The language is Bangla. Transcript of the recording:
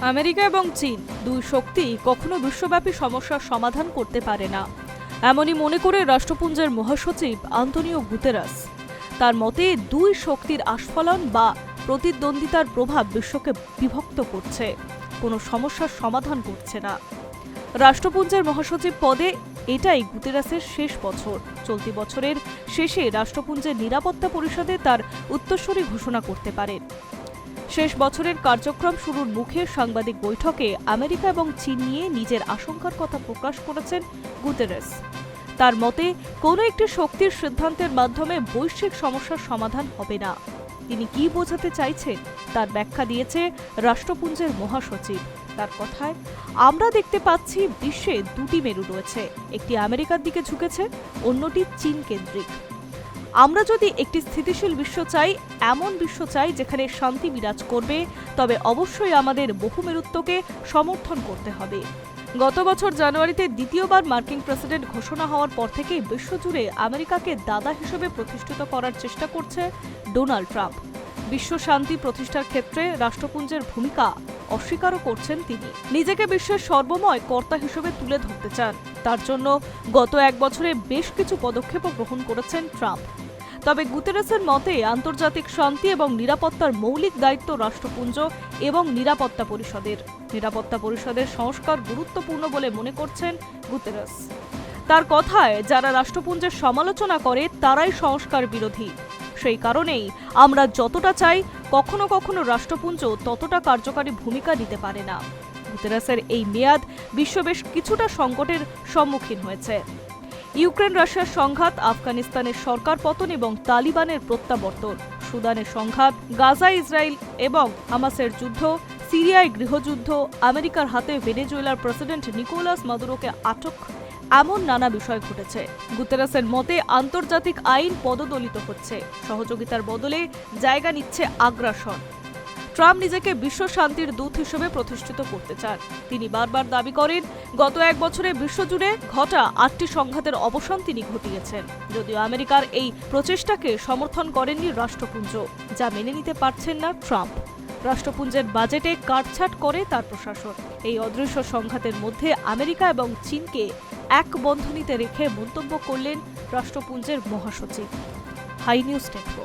আমেরিকা এবং চীন দুই শক্তি কখনো বিশ্বব্যাপী সমস্যার সমাধান করতে পারে না। এমনই মনে করে রাষ্ট্রপুঞ্জের মহাসচিব আন্তনিও গুতেরাস। তার মতে, দুই শক্তির আস্ফলন বা প্রতিদ্বন্দ্বিতার প্রভাব বিশ্বকে বিভক্ত করছে। কোনো সমস্যার সমাধান করছে না। রাষ্ট্রপুঞ্জের মহাসচিব পদে এটাই গুতেরাসের শেষ বছর। চলতি বছরের শেষে রাষ্ট্রপুঞ্জের নিরাপত্তা পরিষদে তার উত্তরসূরি ঘোষণা করতে পারেন শেষ বছরের কার্যক্রম শুরুর মুখে সাংবাদিক বৈঠকে আমেরিকা এবং চীন নিয়ে নিজের আশঙ্কার কথা প্রকাশ করেছেন গুতেরেস। তার মতে, কোনো একটি শক্তির সিদ্ধান্তের মাধ্যমে বৈশ্বিক সমস্যার সমাধান হবে না। তিনি কি বোঝাতে চাইছেন তার ব্যাখ্যা দিয়েছে রাষ্ট্রপুঞ্জের মহাসচিব। তার কথায়, আমরা দেখতে পাচ্ছি বিশ্বে দুটি মেরু রয়েছে। একটি আমেরিকার দিকে ঝুঁকেছে, অন্যটি চীন কেন্দ্রিক। আমরা যদি একটি স্থিতিশীল বিশ্ব চাই, এমন বিশ্ব চাই যেখানে শান্তি বিরাজ করবে, তবে অবশ্যই আমাদের বহুমেরুত্বকে সমর্থন করতে হবে। গত বছর জানুয়ারিতে দ্বিতীয়বার মার্কিন প্রেসিডেন্ট ঘোষণা হওয়ার পর থেকেই বিশ্বজুড়ে আমেরিকাকে দাদা হিসেবে প্রতিষ্ঠিত করার চেষ্টা করছে ডোনাল্ড ট্রাম্প। বিশ্ব শান্তি প্রতিষ্ঠার ক্ষেত্রে রাষ্ট্রপুঞ্জের ভূমিকা অস্বীকারও করছেন তিনি। নিজেকে বিশ্বের সর্বময় কর্তা হিসেবে তুলে ধরতে চান। তার জন্য গত এক বছরে বেশ কিছু পদক্ষেপও গ্রহণ করেছেন ট্রাম্প। তবে গুতেরেসের মতে, আন্তর্জাতিক শান্তি এবং নিরাপত্তার মৌলিক দায়িত্ব রাষ্ট্রপুঞ্জ এবং নিরাপত্তা পরিষদের। নিরাপত্তা পরিষদের সংস্কার গুরুত্বপূর্ণ বলে মনে করছেন গুতেরেস। তার কথায়, যারা রাষ্ট্রপুঞ্জের সমালোচনা করে, তারাই সংস্কার বিরোধী। সেই কারণেই আমরা যতটা চাই, কখনো কখনো রাষ্ট্রপুঞ্জ ততটা কার্যকারী ভূমিকা নিতে পারে না। গুতেরাসের এই মেয়াদ বিশ্ব বেশ কিছুটা সংকটের সম্মুখীন হয়েছে। ইউক্রেন রাশিয়ার সংঘাত, আফগানিস্তানের সরকার পতন এবং তালিবানের প্রত্যাবর্তন। সুদানের সংঘাত, গাজা, ইসরায়েল এবং হামাসের যুদ্ধ, সিরিয়ায় গৃহযুদ্ধ, আমেরিকার হাতে ভেনেজুয়েলার প্রেসিডেন্ট নিকোলাস মাদুরোকে আটক, এমন নানা বিষয় ঘটেছে। গুতেরাসের মতে, আন্তর্জাতিক আইন পদদলিত হচ্ছে। সহযোগিতার বদলে জায়গা নিচ্ছে আগ্রাসন। ট্রাম্প নিজেকে বিশ্ব শান্তির দূত হিসেবে প্রতিষ্ঠিত করতে চান। তিনি বারবার দাবি করেন, গত এক বছরে বিশ্বজুড়ে ঘটা আটটি সংঘাতের অবসান তিনি ঘটিয়েছেন। যদিও আমেরিকার এই প্রচেষ্টাকে সমর্থন করেননি রাষ্ট্রপুঞ্জ, যা মেনে নিতে পারছেন না ট্রাম্প। রাষ্ট্রপুঞ্জের বাজেটে কাটছাট করে তার প্রশাসন। এই অদৃশ্য সংঘাতের মধ্যে আমেরিকা এবং চীনকে এক বন্ধনীতে রেখে মন্তব্য করলেন রাষ্ট্রপুঞ্জের মহাসচিব। হাই নিউজ টেকো